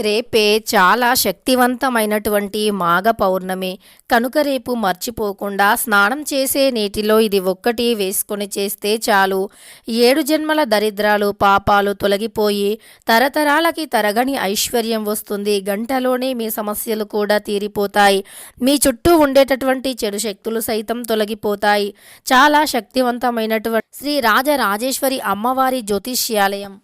రేపే చాలా శక్తివంతమైనటువంటి మాఘ పౌర్ణమి. కనుక రేపు మర్చిపోకుండా స్నానం చేసే నీటిలో ఇది ఒక్కటి వేసుకొని చేస్తే చాలు. ఏడు జన్మల దరిద్రాలు పాపాలు తొలగిపోయి తరతరాలకి తరగని ఐశ్వర్యం వస్తుంది. గంటలోనే మీ సమస్యలు కూడా తీరిపోతాయి. మీ చుట్టూ ఉండేటటువంటి చెడు శక్తులు సైతం తొలగిపోతాయి. చాలా శక్తివంతమైనటువంటి శ్రీ రాజరాజేశ్వరి అమ్మవారి జ్యోతిష్యాలయం.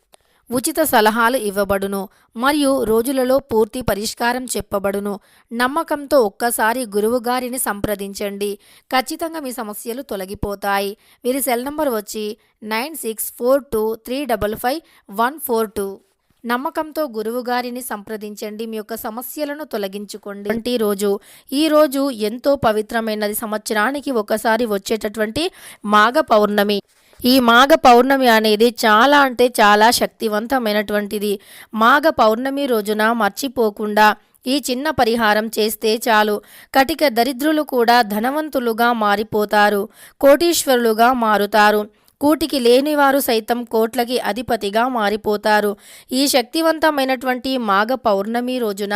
ఉచిత సలహాలు ఇవ్వబడును మరియు రోజులలో పూర్తి పరిష్కారం చెప్పబడును. నమ్మకంతో ఒక్కసారి గురువుగారిని సంప్రదించండి. ఖచ్చితంగా మీ సమస్యలు తొలగిపోతాయి. వీరి సెల్ నంబర్ వచ్చి nine six four two three double five one four two. నమ్మకంతో గురువుగారిని సంప్రదించండి. మీ యొక్క సమస్యలను తొలగించుకోండి. వంటి రోజు ఈ రోజు ఎంతో పవిత్రమైనది. సంవత్సరానికి ఒకసారి వచ్చేటటువంటి మాఘ పౌర్ణమి. ఈ మాఘ పౌర్ణమి అనేది చాలా అంటే చాలా శక్తివంతమైనటువంటిది. మాఘ పౌర్ణమి రోజున మర్చిపోకుండా ఈ చిన్న పరిహారం చేస్తే చాలు. కటిక దరిద్రులు కూడా ధనవంతులుగా మారిపోతారు కోటీశ్వరులుగా మారుతారు. కూటికి లేనివారు సైతం కోట్లకి అధిపతిగా మారిపోతారు. ఈ శక్తివంతమైనటువంటి మాఘ పౌర్ణమి రోజున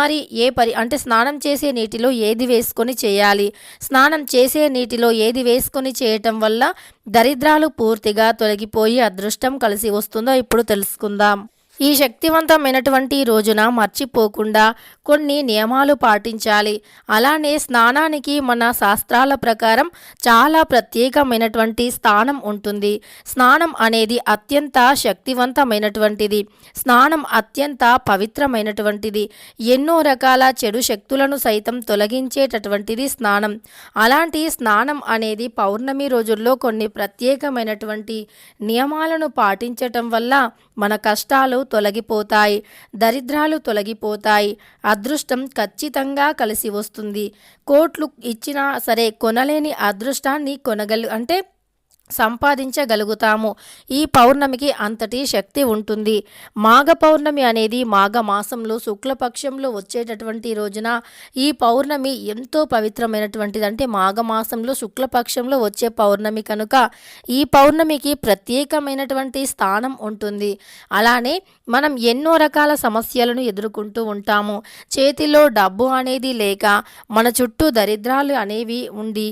మరి ఏ పరి అంటే స్నానం చేసే నీటిలో ఏది వేసుకొని చేయాలి? స్నానం చేసే నీటిలో ఏది వేసుకొని చేయటం వల్ల దరిద్రాలు పూర్తిగా తొలగిపోయి అదృష్టం కలిసి వస్తుందో ఇప్పుడు తెలుసుకుందాం. ఈ శక్తివంతమైనటువంటి రోజున మర్చిపోకుండా కొన్ని నియమాలు పాటించాలి. అలానే స్నానానికి మన శాస్త్రాల ప్రకారం చాలా ప్రత్యేకమైనటువంటి స్థానం ఉంటుంది. స్నానం అనేది అత్యంత శక్తివంతమైనటువంటిది. స్నానం అత్యంత పవిత్రమైనటువంటిది. ఎన్నో రకాల చెడు శక్తులను సైతం తొలగించేటటువంటిది స్నానం. అలాంటి స్నానం అనేది పౌర్ణమి రోజుల్లో కొన్ని ప్రత్యేకమైనటువంటి నియమాలను పాటించటం వల్ల మన కష్టాలు తొలగిపోతాయి. దరిద్రాలు తొలగిపోతాయి. అదృష్టం ఖచ్చితంగా కలిసి వస్తుంది. కోట్లు ఇచ్చినా సరే కొనలేని అదృష్టాన్ని కొనగలు అంటే సంపాదించగలుగుతాము. ఈ పౌర్ణమికి అంతటి శక్తి ఉంటుంది. మాఘ పౌర్ణమి అనేది మాఘ మాసంలో శుక్లపక్షంలో వచ్చేటటువంటి రోజున ఈ పౌర్ణమి ఎంతో పవిత్రమైనటువంటిది అంటే మాఘ మాసంలో శుక్లపక్షంలో వచ్చే పౌర్ణమి కనుక ఈ పౌర్ణమికి ప్రత్యేకమైనటువంటి స్థానం ఉంటుంది. అలానే మనం ఎన్నో రకాల సమస్యలను ఎదుర్కొంటూ ఉంటాము. చేతిలో డబ్బు అనేది లేక మన చుట్టూ దరిద్రాలు అనేవి ఉండి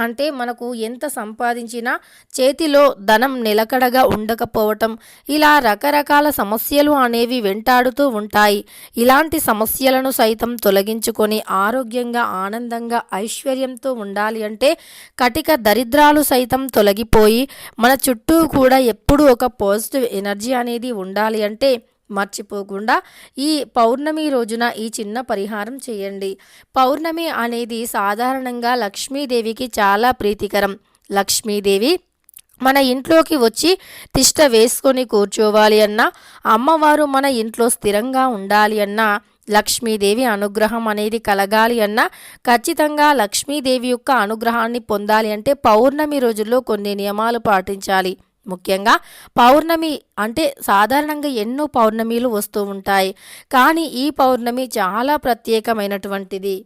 అంటే మనకు ఎంత సంపాదించినా చేతిలో ధనం నిలకడగా ఉండకపోవటం. ఇలా రకరకాల సమస్యలు అనేవి వెంటాడుతూ ఉంటాయి. ఇలాంటి సమస్యలను సైతం తొలగించుకొని ఆరోగ్యంగా ఆనందంగా ఐశ్వర్యంతో ఉండాలి అంటే కటిక దరిద్రాలు సైతం తొలగిపోయి మన చుట్టూ కూడా ఎప్పుడూ ఒక పాజిటివ్ ఎనర్జీ అనేది ఉండాలి అంటే మర్చిపోకుండా ఈ పౌర్ణమి రోజున ఈ చిన్న పరిహారం చేయండి. పౌర్ణమి అనేది సాధారణంగా లక్ష్మీదేవికి చాలా ప్రీతికరం. లక్ష్మీదేవి మన ఇంట్లోకి వచ్చి తిష్ట వేసుకొని కూర్చోవాలి అన్నా అమ్మవారు మన ఇంట్లో స్థిరంగా ఉండాలి అన్నా లక్ష్మీదేవి అనుగ్రహం అనేది కలగాలి అన్నా ఖచ్చితంగా లక్ష్మీదేవి యొక్క అనుగ్రహాన్ని పొందాలి అంటే పౌర్ణమి రోజుల్లో కొన్ని నియమాలు పాటించాలి. ముఖ్యంగా పౌర్ణమి అంటే సాధారణంగా ఎన్నో పౌర్ణమిలు వస్తూ ఉంటాయి. కానీ ఈ పౌర్ణమి చాలా ప్రత్యేకమైనటువంటిది.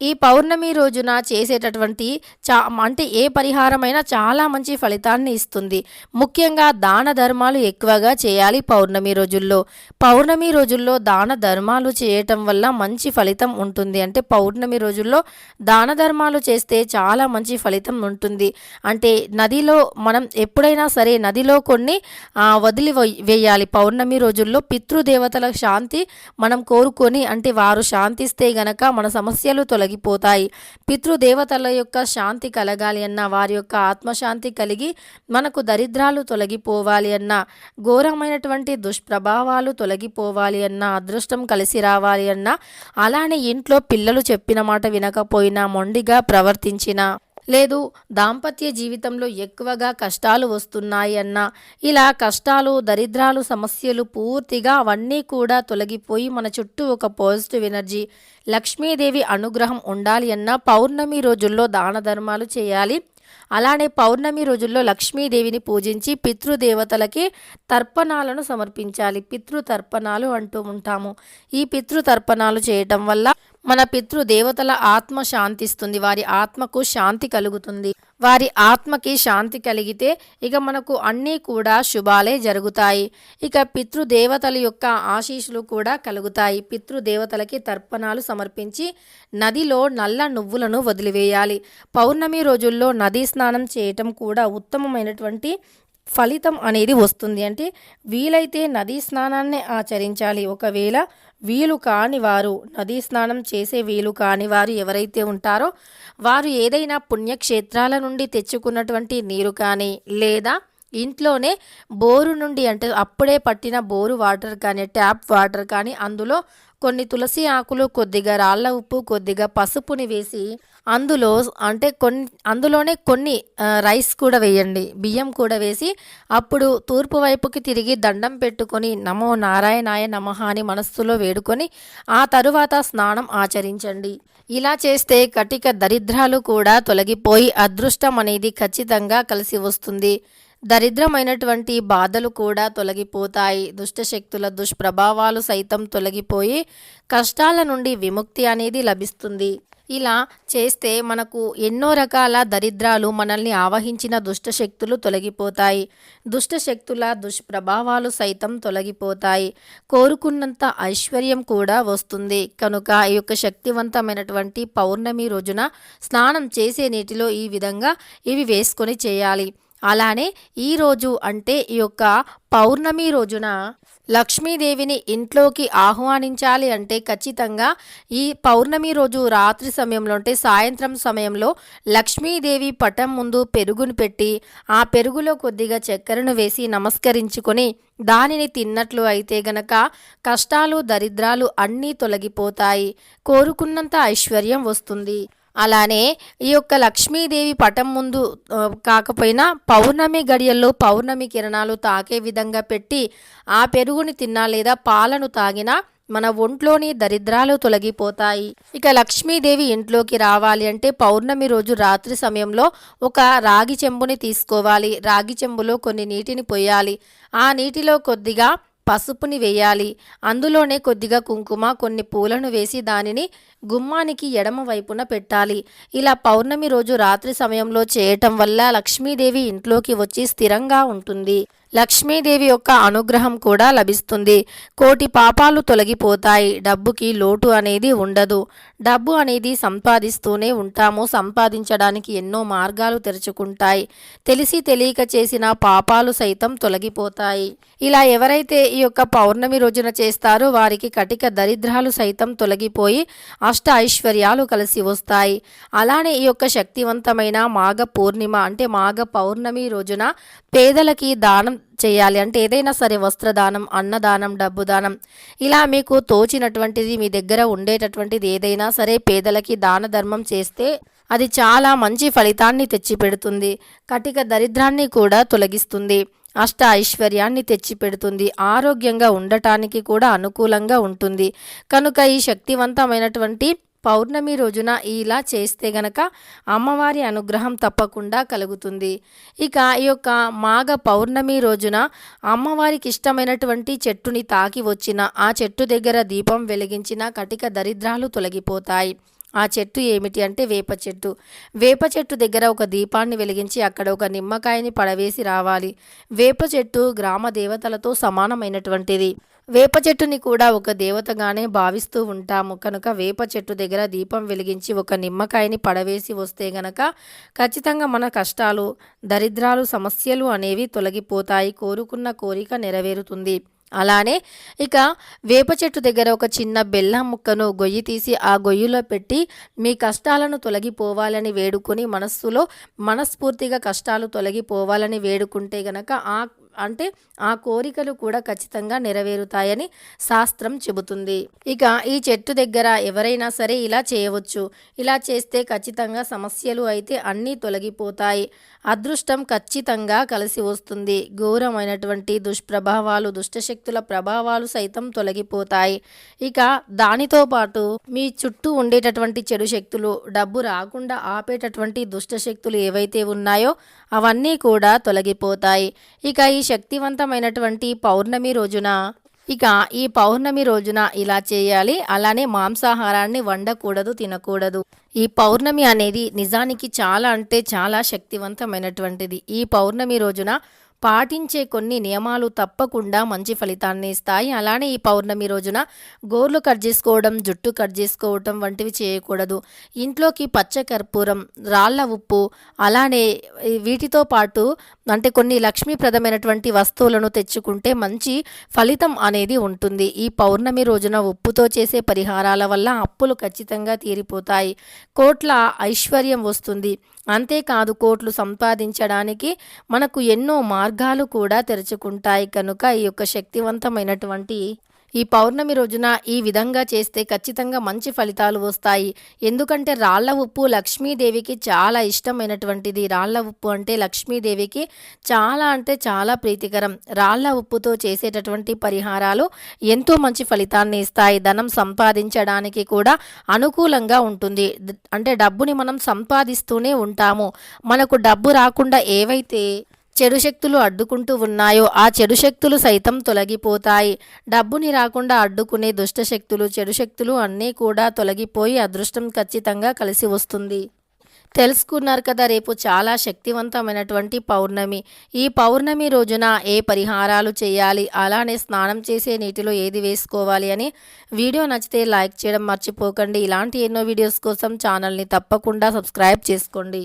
ఈ పౌర్ణమి రోజున చేసేటటువంటి చా అంటే ఏ పరిహారమైనా చాలా మంచి ఫలితాన్ని ఇస్తుంది. ముఖ్యంగా దాన ధర్మాలు ఎక్కువగా చేయాలి పౌర్ణమి రోజుల్లో. పౌర్ణమి రోజుల్లో దాన ధర్మాలు చేయటం వల్ల మంచి ఫలితం ఉంటుంది. అంటే పౌర్ణమి రోజుల్లో దాన ధర్మాలు చేస్తే చాలా మంచి ఫలితం ఉంటుంది. అంటే నదిలో మనం ఎప్పుడైనా సరే నదిలో కొన్ని వదిలి వేయాలి. పౌర్ణమి రోజుల్లో పితృదేవతల శాంతి మనం కోరుకొని అంటే వారు శాంతిస్తే గనక మన సమస్యలు తొలగి తొలగిపోతాయి పితృదేవతల యొక్క శాంతి కలగాలి అన్న వారి యొక్క ఆత్మశాంతి కలిగి మనకు దరిద్రాలు తొలగిపోవాలి అన్న ఘోరమైనటువంటి దుష్ప్రభావాలు తొలగిపోవాలి అన్న అదృష్టం కలిసి రావాలి అన్న అలానే ఇంట్లో పిల్లలు చెప్పిన మాట వినకపోయినా మొండిగా ప్రవర్తించిన లేదు దాంపత్య జీవితంలో ఎక్కువగా కష్టాలు వస్తున్నాయన్న ఇలా కష్టాలు దరిద్రాలు సమస్యలు పూర్తిగా అవన్నీ కూడా తొలగిపోయి మన చుట్టూ ఒక పాజిటివ్ ఎనర్జీ లక్ష్మీదేవి అనుగ్రహం ఉండాలి అన్న పౌర్ణమి రోజుల్లో దాన ధర్మాలు చేయాలి. అలానే పౌర్ణమి రోజుల్లో లక్ష్మీదేవిని పూజించి పితృదేవతలకి తర్పణాలను సమర్పించాలి. పితృతర్పణాలు అంటూ ఉంటాము. ఈ పితృతర్పణాలు చేయటం వల్ల మన పితృదేవతల ఆత్మ శాంతిస్తుంది వారి ఆత్మకు శాంతి కలుగుతుంది. వారి ఆత్మకి శాంతి కలిగితే ఇక మనకు అన్నీ కూడా శుభాలే జరుగుతాయి. ఇక పితృదేవతల యొక్క ఆశీస్సులు కూడా కలుగుతాయి. పితృదేవతలకి తర్పణాలు సమర్పించి నదిలో నల్ల నువ్వులను వదిలివేయాలి. పౌర్ణమి రోజుల్లో నదీ స్నానం చేయటం కూడా ఉత్తమమైనటువంటి ఫలితం అనేది వస్తుంది. అంటే వీలైతే నదీ స్నానాన్ని ఆచరించాలి. ఒకవేళ వీలు కాని వారు నదీ స్నానం చేసే వీలు కాని వారు ఎవరైతే ఉంటారో వారు ఏదైనా పుణ్యక్షేత్రాల నుండి తెచ్చుకున్నటువంటి నీరు కానీ లేదా ఇంట్లోనే బోరు నుండి అంటే అప్పుడే పట్టిన బోరు వాటర్ కానీ ట్యాప్ వాటర్ కానీ అందులో కొన్ని తులసి ఆకులు కొద్దిగా రాళ్ళ ఉప్పు కొద్దిగా పసుపుని వేసి అందులో అంటే కొన్ని అందులోనే కొన్ని రైస్ కూడా వేయండి. బియ్యం కూడా వేసి అప్పుడు తూర్పు వైపుకి తిరిగి దండం పెట్టుకొని నమో నారాయణాయ నమః అని మనస్సులో వేడుకొని ఆ తరువాత స్నానం ఆచరించండి. ఇలా చేస్తే కటిక దరిద్రాలు కూడా తొలగిపోయి అదృష్టం అనేది ఖచ్చితంగా కలిసి వస్తుంది. దరిద్రమైనటువంటి బాధలు కూడా తొలగిపోతాయి. దుష్టశక్తుల దుష్ప్రభావాలు సైతం తొలగిపోయి కష్టాల నుండి విముక్తి అనేది లభిస్తుంది. ఇలా చేస్తే మనకు ఎన్నో రకాల దరిద్రాలు మనల్ని ఆవహించిన దుష్టశక్తులు తొలగిపోతాయి. దుష్టశక్తుల దుష్ప్రభావాలు సైతం తొలగిపోతాయి. కోరుకున్నంత ఐశ్వర్యం కూడా వస్తుంది. కనుక ఈ యొక్క శక్తివంతమైనటువంటి పౌర్ణమి రోజున స్నానం చేసే నీటిలో ఈ విధంగా ఇవి వేసుకొని చేయాలి. అలానే ఈ రోజు అంటే ఈ యొక్క పౌర్ణమి రోజున లక్ష్మీదేవిని ఇంట్లోకి ఆహ్వానించాలి అంటే ఖచ్చితంగా ఈ పౌర్ణమి రోజు రాత్రి సమయంలో అంటే సాయంత్రం సమయంలో లక్ష్మీదేవి పటం ముందు పెరుగును పెట్టి ఆ పెరుగులో కొద్దిగా చక్కెరను వేసి నమస్కరించుకొని దానిని తిన్నట్లు అయితే గనక కష్టాలు దరిద్రాలు అన్నీ తొలగిపోతాయి. కోరుకున్నంత ఐశ్వర్యం వస్తుంది. అలానే ఈ యొక్క లక్ష్మీదేవి పటం ముందు కాకపోయినా పౌర్ణమి గడియల్లో పౌర్ణమి కిరణాలు తాకే విధంగా పెట్టి ఆ పెరుగుని తిన్నా లేదా పాలను తాగినా మన ఒంట్లోని దరిద్రాలు తొలగిపోతాయి. ఇక లక్ష్మీదేవి ఇంట్లోకి రావాలి అంటే పౌర్ణమి రోజు రాత్రి సమయంలో ఒక రాగి చెంబుని తీసుకోవాలి. రాగి చెంబులో కొన్ని నీటిని పోయాలి. ఆ నీటిలో కొద్దిగా పసుపుని వేయాలి. అందులోనే కొద్దిగా కుంకుమ కొన్ని పూలను వేసి దానిని గుమ్మానికి ఎడమ వైపున పెట్టాలి. ఇలా పౌర్ణమి రోజు రాత్రి సమయంలో చేయటం వల్ల లక్ష్మీదేవి ఇంట్లోకి వచ్చి స్థిరంగా ఉంటుంది. లక్ష్మీదేవి యొక్క అనుగ్రహం కూడా లభిస్తుంది. కోటి పాపాలు తొలగిపోతాయి. డబ్బుకి లోటు అనేది ఉండదు. డబ్బు అనేది సంపాదిస్తూనే ఉంటాము. సంపాదించడానికి ఎన్నో మార్గాలు తెరుచుకుంటాయి. తెలిసి తెలియక చేసిన పాపాలు సైతం తొలగిపోతాయి. ఇలా ఎవరైతే ఈ యొక్క పౌర్ణమి రోజున చేస్తారో వారికి కటిక దరిద్రాలు సైతం తొలగిపోయి అష్ట ఐశ్వర్యాలు కలిసి వస్తాయి. అలానే ఈ యొక్క శక్తివంతమైన మాఘ పూర్ణిమ అంటే మాఘ పౌర్ణమి రోజున పేదలకి దానం చేయాలి. అంటే ఏదైనా సరే వస్త్రదానం అన్నదానం డబ్బు దానం ఇలా మీకు తోచినటువంటిది మీ దగ్గర ఉండేటటువంటిది ఏదైనా సరే పేదలకి దాన ధర్మం చేస్తే అది చాలా మంచి ఫలితాన్ని తెచ్చిపెడుతుంది. కటిక దరిద్రాన్ని కూడా తొలగిస్తుంది. అష్ట ఐశ్వర్యాన్ని తెచ్చిపెడుతుంది. ఆరోగ్యంగా ఉండటానికి కూడా అనుకూలంగా ఉంటుంది. కనుక ఈ శక్తివంతమైనటువంటి పౌర్ణమి రోజున ఇలా చేస్తే గనక అమ్మవారి అనుగ్రహం తప్పకుండా కలుగుతుంది. ఇక ఈ యొక్క మాఘ పౌర్ణమి రోజున అమ్మవారికి ఇష్టమైనటువంటి చెట్టుని తాకి వచ్చిన ఆ చెట్టు దగ్గర దీపం వెలిగించిన కటిక దరిద్రాలు తొలగిపోతాయి. ఆ చెట్టు ఏమిటి అంటే వేప చెట్టు. వేప చెట్టు దగ్గర ఒక దీపాన్ని వెలిగించి అక్కడ ఒక నిమ్మకాయని పడవేసి రావాలి. వేప చెట్టు గ్రామ దేవతలతో సమానమైనటువంటిది. వేప చెట్టుని కూడా ఒక దేవతగానే భావిస్తూ ఉంటాము. కనుక వేప చెట్టు దగ్గర దీపం వెలిగించి ఒక నిమ్మకాయని పడవేసి వస్తే గనక ఖచ్చితంగా మన కష్టాలు దరిద్రాలు సమస్యలు అనేవి తొలగిపోతాయి. కోరుకున్న కోరిక నెరవేరుతుంది. అలానే ఇక వేప చెట్టు దగ్గర ఒక చిన్న బెల్లం ముక్కను గొయ్యి తీసి ఆ గొయ్యిలో పెట్టి మీ కష్టాలను తొలగిపోవాలని వేడుకొని మనస్సులో మనస్ఫూర్తిగా కష్టాలు తొలగిపోవాలని వేడుకుంటే గనక ఆ అంటే ఆ కోరికలు కూడా ఖచ్చితంగా నెరవేరుతాయని శాస్త్రం చెబుతుంది. ఇక ఈ చెట్టు దగ్గర ఎవరైనా సరే ఇలా చేయవచ్చు. ఇలా చేస్తే ఖచ్చితంగా సమస్యలు అయితే అన్నీ తొలగిపోతాయి. అదృష్టం ఖచ్చితంగా కలిసి వస్తుంది. ఘోరమైనటువంటి దుష్ప్రభావాలు దుష్టశక్తుల ప్రభావాలు సైతం తొలగిపోతాయి. ఇక దానితో పాటు మీ చుట్టూ ఉండేటటువంటి చెడు శక్తులు డబ్బు రాకుండా ఆపేటటువంటి దుష్ట శక్తులు ఏవైతే ఉన్నాయో అవన్నీ కూడా తొలగిపోతాయి. ఇక ఈ శక్తివంతమైనటువంటి పౌర్ణమి రోజున ఇక ఈ పౌర్ణమి రోజున ఇలా చేయాలి. అలానే మాంసాహారాన్ని వండకూడదు తినకూడదు. ఈ పౌర్ణమి అనేది నిజానికి చాలా అంటే చాలా శక్తివంతమైనటువంటిది. ఈ పౌర్ణమి రోజున పాటించే కొన్ని నియమాలు తప్పకుండా మంచి ఫలితాన్ని ఇస్తాయి. అలానే ఈ పౌర్ణమి రోజున గోర్లు కట్ చేసుకోవడం జుట్టు కట్ చేసుకోవటం వంటివి చేయకూడదు. ఇంట్లోకి పచ్చ కర్పూరం రాళ్ళ ఉప్పు అలానే వీటితో పాటు అంటే కొన్ని లక్ష్మీప్రదమైనటువంటి వస్తువులను తెచ్చుకుంటే మంచి ఫలితం అనేది ఉంటుంది. ఈ పౌర్ణమి రోజున ఉప్పుతో చేసే పరిహారాల వల్ల అప్పులు ఖచ్చితంగా తీరిపోతాయి. కోట్ల ఐశ్వర్యం వస్తుంది. అంతేకాదు కోట్లు సంపాదించడానికి మనకు ఎన్నో మార్గాలు కూడా తెరుచుకుంటాయి కనుక ఈ యొక్క శక్తివంతమైనటువంటి ఈ పౌర్ణమి రోజున ఈ విధంగా చేస్తే ఖచ్చితంగా మంచి ఫలితాలు వస్తాయి. ఎందుకంటే రాళ్ళ ఉప్పు లక్ష్మీదేవికి చాలా ఇష్టమైనటువంటిది. రాళ్ళ ఉప్పు అంటే లక్ష్మీదేవికి చాలా అంటే చాలా ప్రీతికరం. రాళ్ళ ఉప్పుతో చేసేటటువంటి పరిహారాలు ఎంతో మంచి ఫలితాన్ని ఇస్తాయి. ధనం సంపాదించడానికి కూడా అనుకూలంగా ఉంటుంది. అంటే డబ్బుని మనం సంపాదిస్తూనే ఉంటాము. మనకు డబ్బు రాకుండా ఏవైతే చెడు శక్తులు అడ్డుకుంటూ ఉన్నాయో ఆ చెడు శక్తులు సైతం తొలగిపోతాయి. డబ్బుని రాకుండా అడ్డుకునే దుష్ట శక్తులు చెడు శక్తులు అన్నీ కూడా తొలగిపోయి అదృష్టం ఖచ్చితంగా కలిసి వస్తుంది. తెలుసుకున్నారు కదా రేపు చాలా శక్తివంతమైనటువంటి పౌర్ణమి. ఈ పౌర్ణమి రోజున ఏ పరిహారాలు చేయాలి? అలానే స్నానం చేసే నీటిలో ఏది వేసుకోవాలి అని వీడియో నచ్చితే లైక్ చేయడం మర్చిపోకండి. ఇలాంటి ఎన్నో వీడియోస్ కోసం ఛానల్ని తప్పకుండా సబ్స్క్రైబ్ చేసుకోండి.